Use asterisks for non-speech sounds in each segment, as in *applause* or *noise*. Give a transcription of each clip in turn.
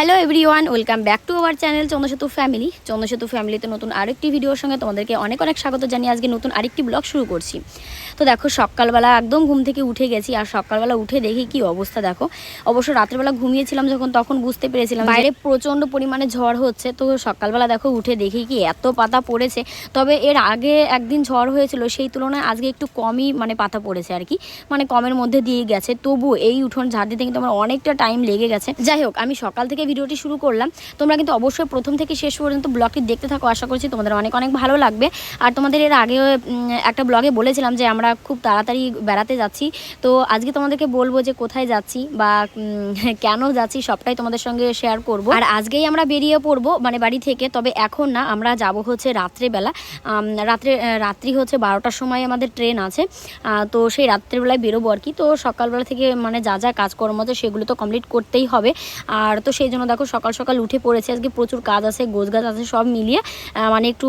Hello everyone welcome back to our channel Chandrasetu family. Chandrasetu ফ্যামিলিতে নতুন আরেকটি ভিডিওর সঙ্গে তোমাদেরকে অনেক অনেক স্বাগত জানিয়ে আজকে নতুন আরেকটি ব্লগ শুরু করছি। তো দেখো সকালবেলা একদম ঘুম থেকে উঠে গেছি আর সকালবেলা উঠে দেখি কি অবস্থা দেখো। অবশ্য রাত্রেবেলা ঘুমিয়েছিলাম যখন তখন বুঝতে পেরেছিলাম বাইরে প্রচণ্ড পরিমাণে ঝড় হচ্ছে তো সকালবেলা দেখো উঠে দেখি কি এত পাতা পড়েছে। তবে এর আগে একদিন ঝড় হয়েছিল সেই তুলনায় আজকে একটু কমই মানে পাতা পড়েছে আর কি। মানে কমের মধ্যে দিয়ে গেছে তবু এই উঠোন ঝাড় দিতে কিন্তু আমার অনেকটা টাইম লেগে গেছে। যাই হোক আমি সকাল থেকে ভিডিওটি শুরু করলাম। তোমরা কিন্তু অবশ্যই প্রথম থেকে শেষ পর্যন্ত ব্লগটি দেখতে থাকো আশা করছি তোমাদের অনেক অনেক ভালো লাগবে। আর তোমাদের এর আগে একটা ব্লগে বলেছিলাম যে আমরা খুব তাড়াতাড়ি বেড়াতে যাচ্ছি। তো আজকে তোমাদেরকে বলব যে কোথায় যাচ্ছি বা *laughs* কেন যাচ্ছি সবটাই তোমাদের সঙ্গে শেয়ার করব। আর আজকেই আমরা বেরিয়ে পড়ব মানে বাড়ি থেকে, তবে এখন না, আমরা যাব হচ্ছে রাত্রেবেলা। রাত্রে রাত্রি হচ্ছে বারোটার সময় আমাদের ট্রেন আছে। তো সেই রাত্রেবেলায় বেরোবো আর কি। তো সকালবেলা থেকে মানে যা যা কাজকর্ম আছে সেগুলো তো কমপ্লিট করতেই হবে। আর তো সেই জন্য দেখো সকাল সকাল উঠে পড়েছে। আজকে প্রচুর কাজ আছে গোছ গাছ আছে সব মিলিয়ে। মানে একটু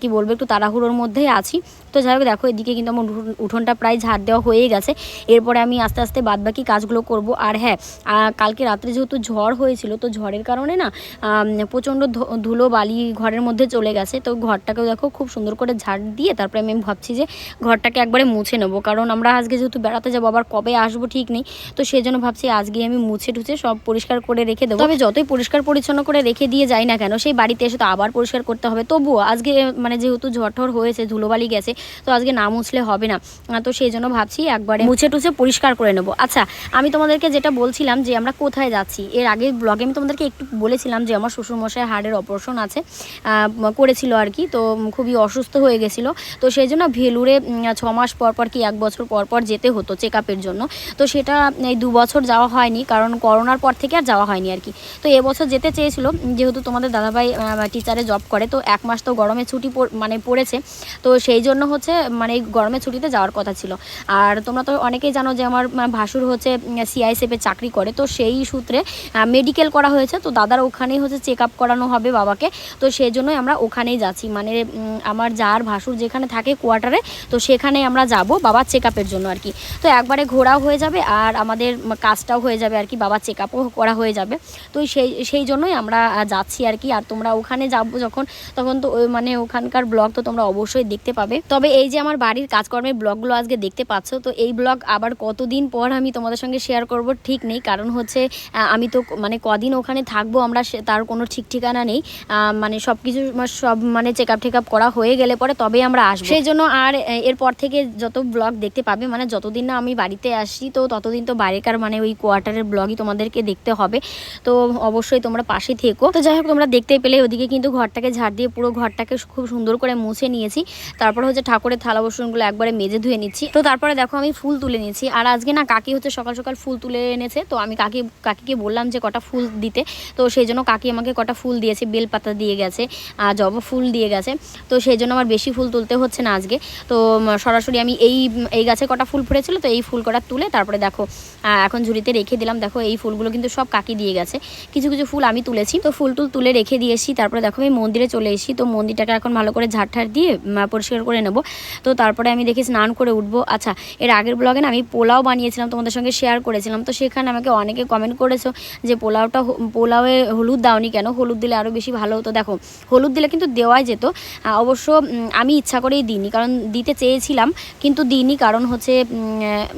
কি বলব, একটু তাড়াহুড়োর মধ্যেই আছি। তো যাই হোক, দেখো, এদিকে কিন্তু আমার উঠোন- উঠোনটা প্রায় ঝাড় দেওয়া হয়ে গেছে। এরপরে আমি আস্তে আস্তে বাদবাকি কাজগুলো করব। আর হ্যাঁ কালকে রাত্রে যেহেতু ঝড় হয়েছিল, তো ঝড়ের কারণে না প্রচণ্ড ধুলো বালি ঘরের মধ্যে চলে গেছে। তো ঘরটাকেও দেখো, খুব সুন্দর করে ঝাড় দিয়ে তারপরে আমি ভাবছি যে ঘরটাকে একবারে মুছে নেব। কারণ আমরা আজকে যেহেতু বেড়াতে যাব, আবার কবে আসব ঠিক নেই। তো সেই জন্য ভাবছি আজকে আমি মুছে টুছে সব পরিষ্কার করে রেখে দেবো। তবে যতই পরিষ্কার পরিচ্ছন্ন করে রেখে দিয়ে যাই না কেন, সেই বাড়িতে এসে তো আবার পরিষ্কার করতে হবে। তবুও আজকে মানে যেহেতু ঝড় হয়েছে ধুলোবালি গেছে তো আজকে না মুছলে হবে না। তো সেই জন্য ভাবছি একবারে মুছে টুছে পরিষ্কার করে নেব। আচ্ছা আমি তোমাদেরকে যেটা বলছিলাম যে আমরা কোথায় যাচ্ছি, এর আগে ব্লগে আমি তোমাদেরকে একটু বলেছিলাম যে আমার শ্বশুরমশাই হাড়ের অপারেশন আছে করেছিল আর কি, তো খুবই অসুস্থ হয়ে গেছিল। তো সেই জন্য ভেলুরে ছ মাস পর পর কি এক বছর পর পর যেতে হতো চেক আপের জন্য। তো সেটা এই দু বছর যাওয়া হয়নি, কারণ করোনার পর থেকে আর যাওয়া হয়নি আর কি। তো এবছর যেতে চেয়েছিল যেহেতু তোমাদের দাদাভাই টিচারে জব করে, তো এক মাস তো গরমে ছুটি মানে পড়েছে। তো সেই জন্য হচ্ছে মানে এই গরমের ছুটিতে যাওয়ার কথা ছিল। আর তোমরা তো অনেকেই জানো যে আমার আহ, ভাসুর হচ্ছে সিআইএসএফে চাকরি করে। তো সেই সূত্রে মেডিকেল করা হয়েছে। তো দাদার ওখানেই হচ্ছে চেক আপ করানো হবে বাবাকে। তো সেই জন্যই আমরা ওখানেই যাচ্ছি। মানে আমার যার ভাসুর যেখানে থাকে কোয়ার্টারে তো সেখানে আমরা যাব বাবার চেক আপের জন্য আর কি। তো একবারে ঘোরাও হয়ে যাবে আর আমাদের কাজটাও হয়ে যাবে আর কি। বাবার চেক আপও করা হয়ে যাবে। তো সেই সেই জন্যই আমরা যাচ্ছি আর কি। আর তোমরা ওখানে যাব যখন তখন তো মানে ওখানকার ব্লগ তো তোমরা অবশ্যই দেখতে পাবে। তবে এই যে আমার বাড়ির কাজকর্মের ব্লগগুলো আজকে দেখতে পাচ্ছ, তো এই ব্লগ আবার কতদিন পর আমি তোমাদের সঙ্গে শেয়ার করব ঠিক নেই। কারণ হচ্ছে আমি তো মানে কদিন ওখানে থাকব, আমরা তার কোনো ঠিক ঠিকানা নেই। মানে সব কিছু সব মানে চেক আপ টেক আপ করা হয়ে গেলে পরে তবেই আমরা আসব। সেই জন্য আর এরপর থেকে যত ব্লগ দেখতে পাবে মানে যতদিন না আমি বাড়িতে আসি, তো ততদিন তো বাইরেকার মানে ওই কোয়ার্টারের ব্লগই তোমাদেরকে দেখতে হবে। তো অবশ্যই তোমরা পাশে থেকো। তো যাই হোক, তোমরা দেখতে পেলে, ওদিকে কিন্তু ঘরটাকে ঝাড় দিয়ে পুরো ঘরটাকে খুব সুন্দর করে মুছে নিয়েছি। তারপর হচ্ছে ঠাকুরের থালা বাসনগুলো একবারে মেজে ধুয়ে নিচ্ছি। তো তারপরে দেখো আমি ফুল তুলে নিয়েছি। আর আজকে না কাকি হচ্ছে সকাল সকাল ফুল তুলে এনেছে। তো আমি কাকি, কাকিকে বললাম যে কটা ফুল দিতে। তো সেই জন্য কাকি আমাকে কটা ফুল দিয়েছে। বেলপাতা দিয়ে গেছে জবা ফুল দিয়ে গেছে। তো সেই জন্য আমার বেশি ফুল তুলতে হচ্ছে না আজকে। তো সরাসরি আমি এই এই গাছে কটা ফুল ফুটেছিল, তো এই ফুল কটা তুলে তারপরে দেখো এখন ঝুড়িতে রেখে দিলাম। দেখো এই ফুলগুলো কিন্তু সব কাকি দিয়ে গেছে। কিছু কিছু ফুল আমি তুলেছি। তো ফুল টুল তুলে রেখে দিয়েছি। তারপরে দেখো আমি মন্দিরে চলে এসেছি। তো মন্দিরটাকে এখন ভালো করে ঝাড় দিয়ে পরিষ্কার করে নেব। তো তারপরে আমি দেখি স্নান করে উঠবো। আচ্ছা এর আগের ব্লগে না আমি পোলাও বানিয়েছিলাম, তোমাদের সঙ্গে শেয়ার করেছিলাম। তো সেখানে আমাকে অনেকে কমেন্ট করেছ যে পোলাওটা পোলাওয়ে হলুদ দাওনি কেন? হলুদ দিলে আরও বেশি ভালো হতো। দেখো, হলুদ দিলে কিন্তু দেওয়াই যেত। অবশ্য আমি ইচ্ছা করেই দিইনি, কারণ দিতে চেয়েছিলাম, কিন্তু দিইনি কারণ হচ্ছে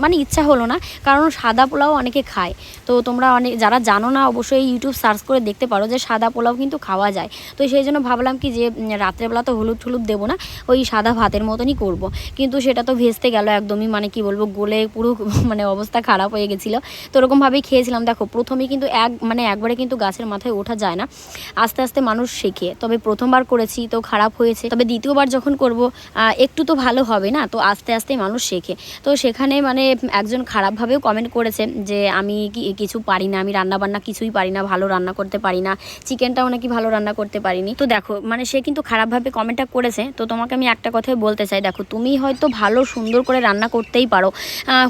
মানে ইচ্ছা হলো না, কারণ সাদা পোলাও অনেকে খায়। তো তোমরা অনেক, যারা জানো না, অবশ্যই ইউটিউব সার্চ করে দেখতে পারো যে সাদা পোলাও কিন্তু খাওয়া যায়। তো সেই জন্য ভাবলাম কি যে রাত্রেবেলা তো হলুদ টলুদ দেবো না, ওই সাদা ভাতের মতনই করব। কিন্তু সেটা তো ভেস্তে গেল একদমই মানে কি বলব, গোলে পুরো *laughs* মানে অবস্থা খারাপ হয়ে গেছিল। তো ওরকমভাবেই খেয়েছিলাম। দেখো, প্রথমেই কিন্তু এক মানে একবারে কিন্তু গাছের মাথায় ওঠা যায় না। আস্তে আস্তে মানুষ শেখে। তবে প্রথমবার করেছি, তো খারাপ হয়েছে। তবে দ্বিতীয়বার যখন করব একটু তো ভালো হবে না? তো আস্তে আস্তে মানুষ শেখে। তো সেখানে মানে একজন খারাপভাবেও কমেন্ট করেছে যে, আমি কি, কিছু পারি না। আমি রান্না বান্না কিছুই পারি না। ভালো রান্না করতে পারি না। চিকেনটাও নাকি ভালো রান্না করতে পারিনি। তো দেখো মানে সে কিন্তু খারাপভাবে কমেন্টটা করেছে। তো তোমাকে আমি একটা কথাই বলতে বলতে চাই, দেখো তুমি হয়তো ভালো সুন্দর করে রান্না করতেই পারো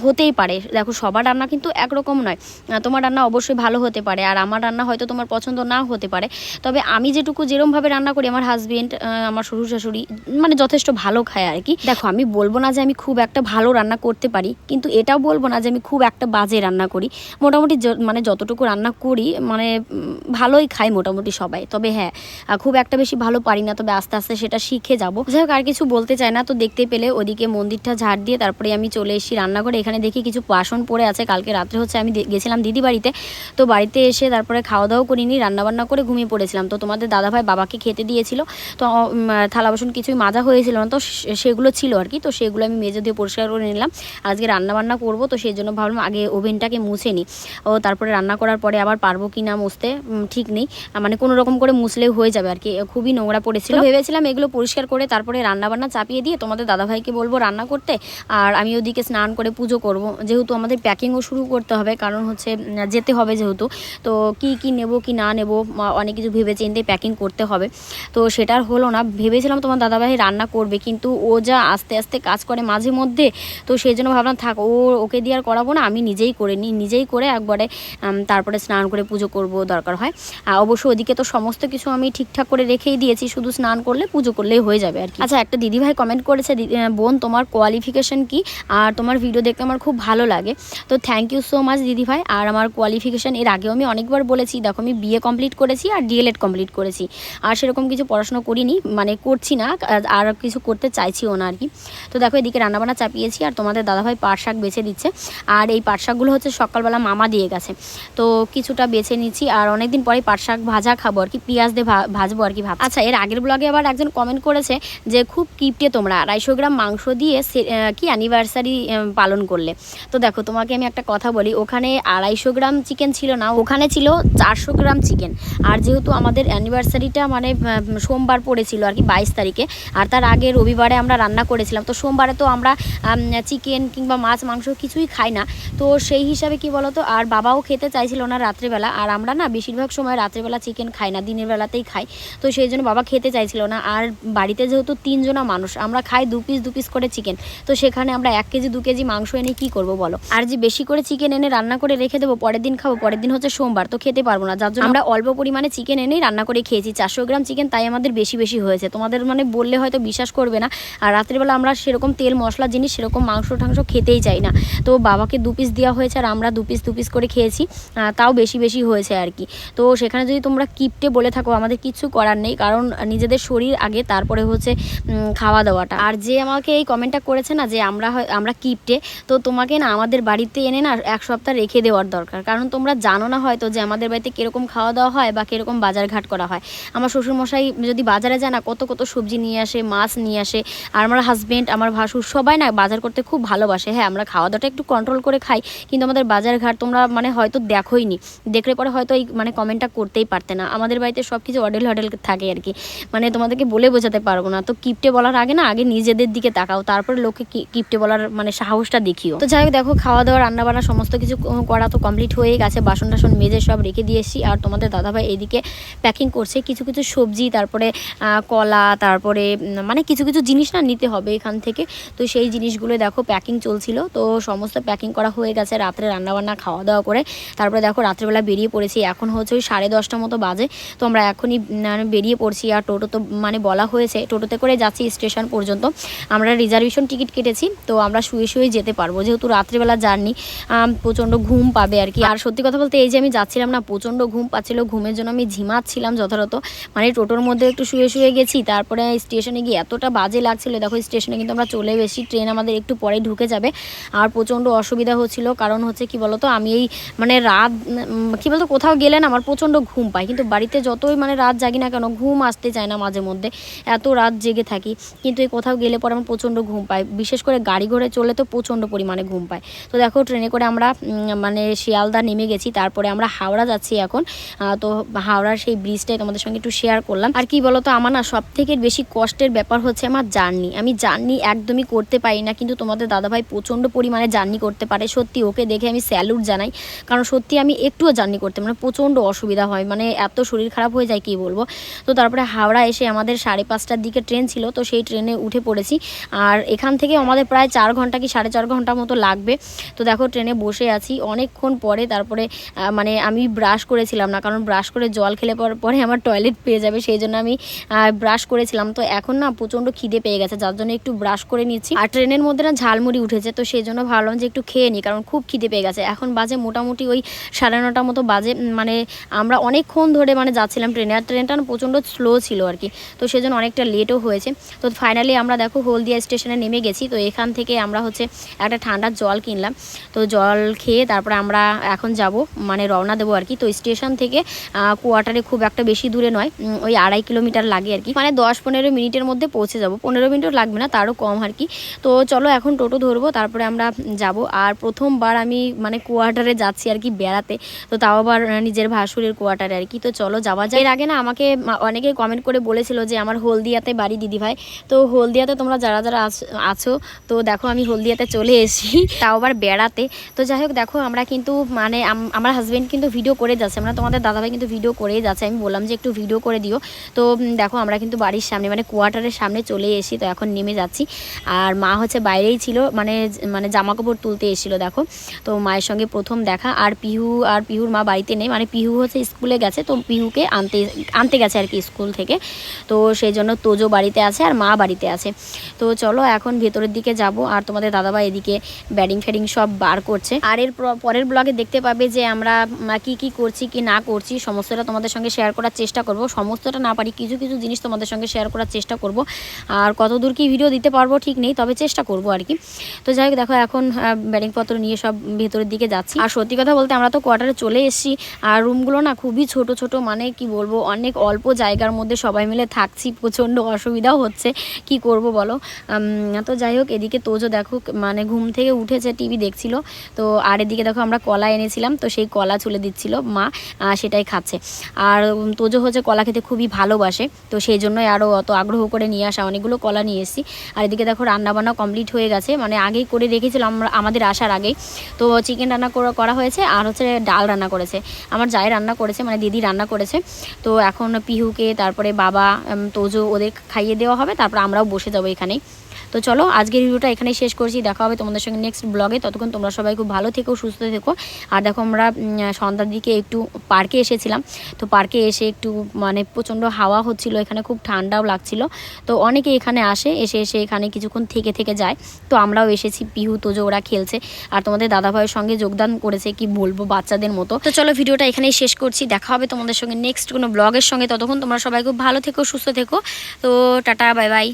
হতেই পারে। দেখো সবার রান্না কিন্তু একরকম নয় তোমার রান্না অবশ্যই ভালো হতে পারে আর আমার রান্না হয়তো তোমার পছন্দ না হতে পারে। তবে আমি যেটুকু যেরমভাবে রান্না করি, আমার হাজবেন্ড আমার শ্বশুর শাশুড়ি মানে যথেষ্ট ভালো খায় আর কি। দেখো আমি বলব না যে আমি খুব একটা ভালো রান্না করতে পারি, কিন্তু এটাও বলব না যে আমি খুব একটা বাজে রান্না করি। মোটামুটি মানে যতটুকু রান্না করি মানে ভালোই খাই মোটামুটি সবাই। তবে হ্যাঁ খুব একটা বেশি ভালো পারি না, তবে আস্তে আস্তে সেটা শিখে যাব। যাই হোক, আর কিছু বলতে চাই না, তো দেখতে পেলে ওদিকে মন্দিরটা ঝাড় দিয়ে তারপরে আমি চলে এসেছি রান্নাঘরে। এখানে দেখি কিছু বাসন পড়ে আছে। কালকে রাত্রে হচ্ছে আমি গেছিলাম দিদি বাড়িতে। তো বাড়িতে এসে তারপরে খাওয়া দাওয়া করিনি, রান্নাবান্না করে ঘুমিয়ে পড়েছিলাম। তো তোমাদের দাদাভাই বাবাকে খেতে দিয়েছিল। তো থালা বাসন কিছুই মাজা হয়েছিল না, তো সেগুলো ছিল আর কি। তো সেগুলো আমি মেজে দিয়ে পরিষ্কার করে নিলাম। আজকে রান্নাবান্না করব, তো সেই জন্য ভাবলাম আগে ওভেনটাকে মুছে নিই। ও তারপরে রান্না করার পরে আবার পারব কি না মুছতে ঠিক নেই। মানে কোনো রকম করে মুছলেই হয়ে যাবে আর কি। খুবই নোংরা পড়েছিল। ভেবেছিলাম এগুলো পরিষ্কার করে তারপরে রান্নাবান্না চাপিয়ে দিয়ে তোমাদের দাদাভাইকে বলব রান্না করতে, আর আমি ওদিকে স্নান করে পুজো করব। যেহেতু আমাদের প্যাকিংও শুরু করতে হবে, কারণ হচ্ছে যেতে হবে যেহেতু। তো কি কি নেব, কি না নেব অনেক কিছু ভেবে চিন্তে প্যাকিং করতে হবে। তো সেটার হলো না। ভেবেছিলাম তোমার দাদাভাই রান্না করবে, কিন্তু ও যা আস্তে আস্তে কাজ করে মাঝে মধ্যে, তো সেই জন্য ভাবলাম, থাক, ও ওকে দিয়ে আর করাবো না, আমি নিজেই করে নিই। নিজেই করে একবারে তারপরে স্নান করে পুজো করব দরকার হয়। আর অবশ্য ওদিকে তো সমস্ত কিছু আমি ঠিকঠাক করে রেখেই দিয়েছি, শুধু স্নান করলে, পুজো করলেই হয়ে যাবে আর কি। আচ্ছা একটা দিদিভাই কমেন্ট করেছে "দিদি- বোন, তোমার কোয়ালিফিকেশন কি? আর তোমার ভিডিও দেখতে আমার খুব ভালো লাগে। তো থ্যাংক ইউ সো মাচ দিদিভাই আর আমার কোয়ালিফিকেশান এর আগেও আমি অনেকবার বলেছি, দেখো আমি বিএ কমপ্লিট করেছি আর ডিএলএড কমপ্লিট করেছি। আর সেরকম কিছু পড়াশোনা করিনি মানে করছি না আর- কিছু করতে চাইছিও না আর কি। তো দেখো এদিকে রান্নাবান্না চাপিয়েছি আর তোমাদের দাদাভাই পাট শাক বেছে দিচ্ছে। আর এই পাট শাকগুলো হচ্ছে সকালবেলা মামা দিয়ে গেছে। তো কিছুটা বেছে নিচ্ছি আর অনেকদিন পরে পাট শাক ভাজা খাব আর কি, পেঁয়াজ দিয়ে ভাজবো আর কি ভাব আচ্ছা এর আগের ব্লগে আবার একজন কমেন্ট করেছে যে, খুব কিপটে তোমরা আড়াইশো গ্রাম মাংস দিয়ে কি অ্যানিভার্সারি পালন করলে। তো দেখো, তোমাকে আমি একটা কথা বলি, ওখানে আড়াইশো গ্রাম চিকেন ছিল না, ওখানে ছিল চারশো গ্রাম চিকেন আর যেহেতু আমাদের অ্যানিভার্সারিটা মানে সোমবার পড়েছিল আর কি, বাইশ তারিখে, আর তার আগে রবিবারে আমরা রান্না করেছিলাম, তো সোমবারে তো আমরা চিকেন কিংবা মাছ, মাংস কিছুই খাই না। তো সেই হিসাবে কি বলতো, আর বাবাও খেতে চাইছিল না রাত্রেবেলা, আর আমরা না বেশিরভাগ সময় রাত্রেবেলা চিকেন খাই না, দিনের বেলাতেই খাই। তো সেই জন্য বাবা খেতে চাইছিল না, আর বাড়িতে যেহেতু তিনজনা মানুষ, আমরা খাই দু পিস দু পিস করে চিকেন তো সেখানে আমরা এক কেজি দু কেজি মাংস এনে কি করব বলো? আর যে বেশি করে চিকেন এনে রান্না করে রেখে দেবো পরের দিন খাব পরের দিন হচ্ছে সোমবার তো খেতে পারব না। যার জন্য আমরা অল্প পরিমাণে চিকেন এনেই রান্না করে খেয়েছি। চারশো গ্রাম চিকেন তাই আমাদের বেশি বেশি হয়েছে। তোমাদের মানে বললে হয়তো বিশ্বাস করবে না। আর রাত্রিবেলা আমরা সেরকম তেল মশলা জিনিস সেরকম মাংস টাংস খেতেই চাই না। তো বাবাকে দু পিস দেওয়া হয়েছে আর আমরা দু পিস দু পিস করে খেয়েছি। তাও বেশি বেশি হয়েছে আর কি। তো সেখানে যদি তোমরা কিপটে বলে থাকো আমাদের কিচ্ছু করার নেই। কারণ নিজেদের শরীর আগে তারপরে হচ্ছে খাওয়া খাওয়া দাওয়াটা। আর যে আমাকে এই কমেন্টটা করেছে না যে আমরা আমরা কিপটে তো তোমাকে না আমাদের বাড়িতে এনে না এক সপ্তাহ রেখে দেওয়ার দরকার। কারণ তোমরা জানো না হয়তো যে আমাদের বাড়িতে কীরকম খাওয়া দাওয়া হয় বা কীরকম বাজার ঘাট করা হয়। আমার শ্বশুরমশাই যদি বাজারে যায় না, কত কত সবজি নিয়ে আসে, মাছ নিয়ে আসে, আর আমার হাজবেন্ড আমার ভাসুর সবাই না বাজার করতে খুব ভালোবাসে। হ্যাঁ আমরা খাওয়া দাওয়াটা একটু কন্ট্রোল করে খাই, কিন্তু আমাদের বাজার ঘাট তোমরা মানে হয়তো দেখোই নি। দেখলে পরে হয়তো এই মানে কমেন্টটা করতেই পারতে না। আমাদের বাড়িতে সব কিছু অডেল হডেল থাকে আর কি। মানে তোমাদেরকে বলে বোঝাতে পারব না। তো কিপটে বলার আগে না আগে নিজেদের দিকে তাকাও, তারপরে লোককে কিপটে বলার মানে সাহসটা দেখিও। তো যাই হোক দেখো খাওয়া দাওয়া রান্না বান্না সমস্ত কিছু করা তো কমপ্লিট হয়ে গেছে। বাসন টাসন মেজে সব রেখে দিয়ে দিয়েছি আর তোমাদের দাদাভাই এদিকে প্যাকিং করছে। কিছু কিছু সবজি, তারপরে কলা, তারপরে মানে কিছু কিছু জিনিস না নিতে হবে এখান থেকে। তো সেই জিনিসগুলো দেখো প্যাকিং চলছিল। তো সমস্ত প্যাকিং করা হয়ে গেছে রাত্রে রান্নাবান্না খাওয়া দাওয়া করে। তারপরে দেখো, রাত্রেবেলা বেরিয়ে পড়েছি। এখন হচ্ছে ওই সাড়ে দশটা মতো বাজে। তো আমরা এখনই বেরিয়ে পড়ছি। আর টোটো তো মানে বলা হয়েছে, টোটোতে করে যাচ্ছি স্টেশন পর্যন্ত আমরা রিজার্ভেশন টিকিট কেটেছি, তো আমরা শুয়ে শুয়ে যেতে পারব। যেহেতু রাত্রেবেলা জার্নি প্রচণ্ড ঘুম পাবে আর কি। আর সত্যি কথা বলতে এই যে আমি যাচ্ছিলাম না, প্রচণ্ড ঘুম পাচ্ছিল, ঘুমের জন্য আমি ঝিমাচ্ছিলাম যথাযথ। মানে টোটোর মধ্যে একটু শুয়ে শুয়ে গেছি, তারপরে স্টেশনে গিয়ে এতটা বাজে লাগছিল, দেখো স্টেশনে কিন্তু আমরা চলে গেছি ট্রেন আমাদের একটু পরে ঢুকে যাবে। আর প্রচণ্ড অসুবিধা হচ্ছিল, কারণ হচ্ছে কি বলতো, আমি এই মানে রাত কি বলতো, কোথাও গেলে না আমার প্রচণ্ড ঘুম পায়। কিন্তু বাড়িতে যতই মানে রাত জাগি না কেন, ঘুম আসতে চায় না মাঝে মধ্যে, এত রাত জেগে থাকি। কিন্তু এই কোথাও গেলে পরে আমার প্রচণ্ড ঘুম পায়। বিশেষ করে গাড়ি ঘোড়ে চলে তো প্রচণ্ড পরিমাণে ঘুম পায়। তো দেখো, ট্রেনে করে আমরা মানে শিয়ালদা নেমে গেছি, তারপরে আমরা হাওড়া যাচ্ছি এখন। তো হাওড়ার সেই ব্রিজটাই তোমাদের সঙ্গে একটু শেয়ার করলাম। আর কি বলতো, আমার না সব থেকে বেশি কষ্টের ব্যাপার হচ্ছে আমার জার্নি আমি জার্নি একদমই করতে পারি না, কিন্তু তোমাদের দাদাভাই প্রচণ্ড পরিমাণে জার্নি করতে পারে। সত্যি, ওকে দেখে আমি স্যালুট জানাই। কারণ সত্যি আমি একটুও জার্নি করতে মানে প্রচণ্ড অসুবিধা হয়। মানে এত শরীর খারাপ হয়ে যায়, কি বলব? তো তারপরে হাওড়া এসে আমাদের সাড়ে পাঁচটার দিকে ট্রেন ছিল। তো সেই ট্রেনে ট্রেনে উঠে পড়েছি। আর এখান থেকে আমাদের প্রায় চার ঘণ্টা কি সাড়ে চার ঘণ্টা মতো লাগবে। তো দেখো, ট্রেনে বসে আছি। অনেকক্ষণ পরে তারপরে মানে আমি ব্রাশ করেছিলাম না, কারণ ব্রাশ করে জল খেলে পর- আমার টয়লেট পেয়ে যাবে, সেই জন্য আমি ব্রাশ করেছিলাম। তো এখন না প্রচণ্ড খিদে পেয়ে গেছে, যার জন্য একটু ব্রাশ করে নিচ্ছি। আর ট্রেনের মধ্যে না ঝালমুড়ি উঠেছে, তো সেই জন্য ভাবলাম যে একটু খেয়ে নিই, কারণ খুব খিদে পেয়ে গেছে। এখন বাজে মোটামুটি ওই সাড়ে নটা মতো বাজে মানে আমরা অনেকক্ষণ ধরে মানে যাচ্ছিলাম ট্রেনে। আর ট্রেনটা প্রচণ্ড স্লো ছিল আর কি, তো সেই জন্য অনেকটা লেটও হয়েছে। তো ফাইনালি আমরা দেখো হলদিয়া স্টেশনে নেমে গেছি, তো এখান থেকে আমরা হচ্ছে একটা ঠান্ডার জল কিনলাম। তো জল খেয়ে তারপরে আমরা এখন যাব মানে রওনা দেবো আর কি। তো স্টেশন থেকে কোয়ার্টারে খুব একটা বেশি দূরে নয় ওই আড়াই কিলোমিটার লাগে আর কি। মানে দশ পনেরো মিনিটের মধ্যে পৌঁছে যাব, পনেরো মিনিটও লাগবে না, তারও কম আর কি। তো চলো এখন টোটো ধরবো, তারপরে আমরা যাব। আর প্রথমবার আমি মানে কোয়ার্টারে যাচ্ছি আর কি বেড়াতে, তো তাও আবার নিজের ভাসুরের কোয়ার্টারে আর কি। তো চলো যাওয়া যায় এর আগে না আমাকে অনেকে কমেন্ট করে বলেছিল যে আমার হলদিয়াতে বাড়ি দিদিভাই। তো হলদিয়াতে তোমরা যারা যারা আছ- তো দেখো আমি হলদিয়াতে চলে এসি তাও আবার বেড়াতে। তো যাই হোক, দেখো আমরা কিন্তু মানে আমার হাজব্যান্ড কিন্তু ভিডিও করে যাচ্ছে, আমরা তোমাদের দাদাভাই কিন্তু ভিডিও করেই যাচ্ছে, আমি বললাম যে একটু ভিডিও করে দিও। তো দেখো আমরা কিন্তু বাড়ির সামনে মানে কোয়ার্টারের সামনে চলে এসেছি, তো এখন নেমে যাচ্ছি। আর মা হচ্ছে বাইরেই ছিল মানে মানে জামা কাপড় তুলতে এসেছিল, দেখো। তো মায়ের সঙ্গে প্রথম দেখা, আর পিহু, আর পিহুর মা বাড়িতে নেই মানে পিহু হচ্ছে স্কুলে গেছে, তো পিহুকে আনতে আনতে গেছে আর কি স্কুল থেকে। তো সেই জন্য তোজো বাড়িতে আছে, আর মা বাড়িতে আছে। তো চলো এখন ভেতরের দিকে যাব আর তোমাদের দাদাভাই এদিকে ব্যাডিং ফ্যাডিং সব বার করছে। আর এর পরের ব্লগে দেখতে পাবে যে আমরা কি কি করছি, কি না করছি, সমস্তটা তোমাদের সঙ্গে শেয়ার করার চেষ্টা করব। সমস্তটা না পারি, কিছু কিছু জিনিস তোমাদের সঙ্গে শেয়ার করার চেষ্টা করব। আর কতদূর কি ভিডিও দিতে পারব ঠিক নেই, তবে চেষ্টা করব আর কি। তো যাই হোক, দেখো এখন ব্যাডিং পত্র নিয়ে সব ভেতরের দিকে যাচ্ছি। আর সত্যি কথা বলতে আমরা তো কোয়ার্টারে চলে এসেছি, আর রুমগুলো না খুবই ছোট ছোট মানে কি বলব, অনেক অল্প জায়গার মধ্যে সবাই মিলে থাকছি, প্রচণ্ড অসুবিধাও হচ্ছে। কি করব বলো? তো যাই হোক, এদিকে তোজো দেখো মানে ঘুম থেকে উঠেছে, টিভি দেখছিল। তো আর এদিকে দেখো, আমরা কলা এনেছিলাম, তো সেই কলা চুলে দিচ্ছিল, মা সেটাই খাচ্ছে। আর তোজো হচ্ছে কলা খেতে খুবই ভালোবাসে, তো সেই জন্যই আরও অত আগ্রহ করে নিয়ে আসা, অনেকগুলো কলা নিয়ে এসেছি। আর এদিকে দেখো রান্নাবান্না কমপ্লিট হয়ে গেছে মানে আগেই করে রেখেছিলাম আমরা, আমাদের আসার আগেই। তো চিকেন রান্না করা- হয়েছে, আর হচ্ছে ডাল রান্না করেছে। আমার যাই রান্না করেছে মানে দিদি রান্না করেছে। তো এখন পিহুকে, তারপরে বাবা তোজো ওদের খাইয়ে দেওয়া হবে, তারপর আমরাও বসে যাব এখানেই। তো চলো, আজকের ভিডিওটা এখানেই শেষ করছি। দেখা হবে তোমাদের সঙ্গে নেক্সট ব্লগে ততক্ষণ তোমরা সবাই খুব ভালো থেকো, সুস্থ থেকো। আর দেখো, আমরা সন্ধ্যার দিকে একটু পার্কে এসেছিলাম। তো পার্কে এসে একটু মানে প্রচণ্ড হাওয়া হচ্ছিল। এখানে খুব ঠান্ডাও লাগছিল। তো অনেকে এখানে আসে, এসে এসে এখানে কিছুক্ষণ থেকে থেকে যায়। তো আমরাও এসেছি। পিহু, তোজো, ওরা খেলছে। আর তোমাদের দাদাভাইয়ের সঙ্গে যোগদান করেছে, কি বলব, বাচ্চাদের মতো। তো চলো, ভিডিওটা এখানেই শেষ করছি। দেখা হবে তোমাদের সঙ্গে নেক্সট কোনো ব্লগের সঙ্গে। ততক্ষণ তোমরা সবাই খুব ভালো থেকো, সুস্থ থেকো। তো টাটা, বাই বাই।